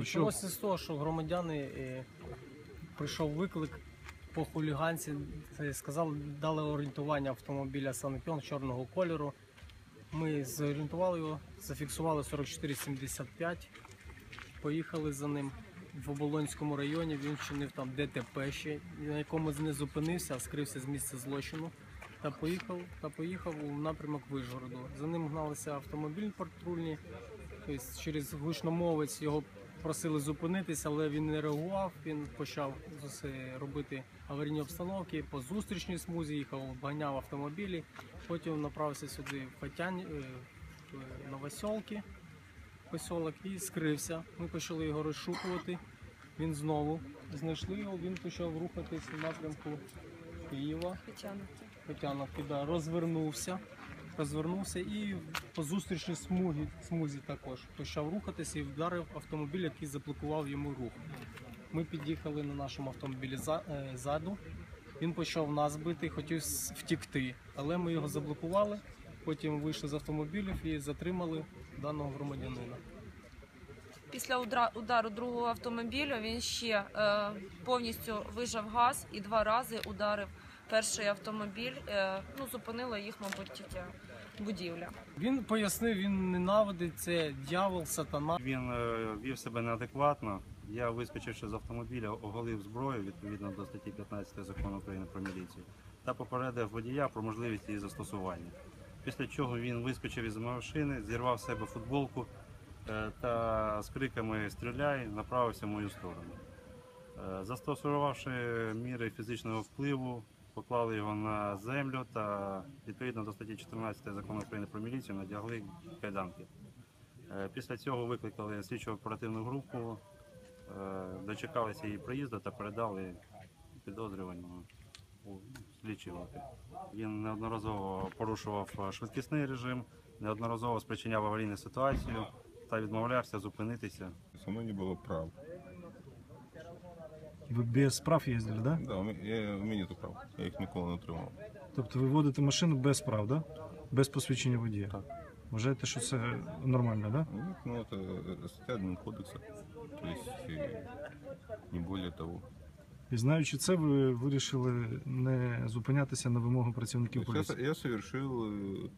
Почалося з того, що громадяни е, прийшов виклик по хуліганці, сказали, дали орієнтування автомобіля Санепіон чорного кольору. Ми зорієнтували його, зафіксували 4475, поїхали за ним в Оболонському районі. Він вчинив там ДТП ще, на якому не зупинився, а скрився з місця злочину. Та поїхав, та поїхав у напрямок Вижгороду. За ним гналися автомобіль патрульні. Тобто через гучномовець його просили зупинитися, але він не реагував. Він почав робити аварійні обстановки по зустрічній смузі, їхав, обганяв автомобілі. Потім направився сюди в Хотянь, е, в Новосьолки, посілок і скрився. Ми почали його розшукувати. Він знову знайшли його, він почав рухатись в напрямку Києва. Тетяновки, да, розвернувся, розвернувся і по зустрічній смузі, смузі також почав рухатися і вдарив автомобіль, який заблокував йому рух. Ми під'їхали на нашому автомобілі е, ззаду. Він почав нас бити, хотів втікти, але ми його заблокували. Потім вийшли з автомобілів і затримали даного громадянина. Після удару другого автомобіля він ще е, повністю вижав газ і два рази ударив перший автомобіль. Е, ну, зупинила їх, мабуть, ця будівля. Він пояснив, він ненавидить це дьявол, сатана. Він е, вів себе неадекватно. Я, вискочивши з автомобіля, оголив зброю відповідно до статті 15 закону України про міліцію та попередив водія про можливість її застосування. Після чого він вискочив із машини, зірвав з себе футболку е, та з криками Стріляй направився в мою сторону. Застосувавши міри фізичного впливу, поклали його на землю та відповідно до статті 14 закону України про міліцію надягли кайданки. Е, Після цього викликали слідчо оперативну групу, е, дочекалися її приїзду та передали підозрюваному у слідчі лапи. Він неодноразово порушував е, швидкісний режим, неодноразово спричиняв аварійну ситуацію та відмовлявся зупинитися. Со не было прав. Ви без прав їздили, да? Да, у меня, я, у меня нету прав. Я їх ніколи не отримав. Тобто ви водите машину без прав, да? Без посвідчення водія. Так. Вважаєте, що це нормально, да? Ну, ну это э, статья админкодекса. То есть э, не более того. І знаючи це, ви вирішили не зупинятися на вимогу працівників То есть я, поліції. я совершил, э,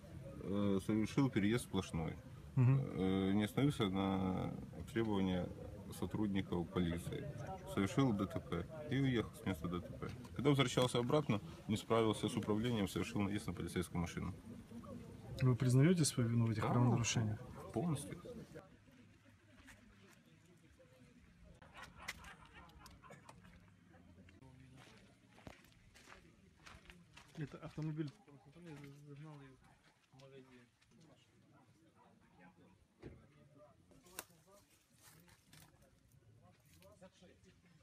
э, совершил переезд сплошной. Угу. Э, не остановился на требования сотрудников полиции. Совершил ДТП и уехал с места ДТП. Когда возвращался обратно, не справился с управлением, совершил наезд на полицейскую машину. Ви признаєте свою вину в этих Да. правонарушениях? Полностью. Это автомобиль actually.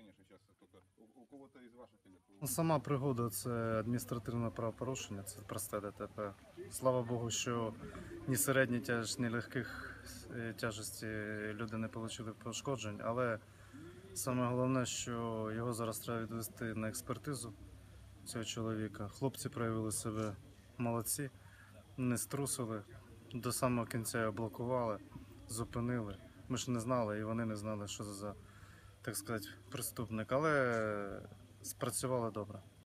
Конечно, сейчас только у, кого-то из ваших или Ну, Сама пригода це адміністративне правопорушення, це просте ДТП. Слава Богу, що ні середньої тяж, ні легких е, люди не отримали пошкоджень, але саме головне, що його зараз треба відвести на експертизу цього чоловіка. Хлопці проявили себе молодці, не струсили, до самого кінця його блокували, зупинили. Ми ж не знали, і вони не знали, що це за, так сказати, преступник, але спрацювали добре.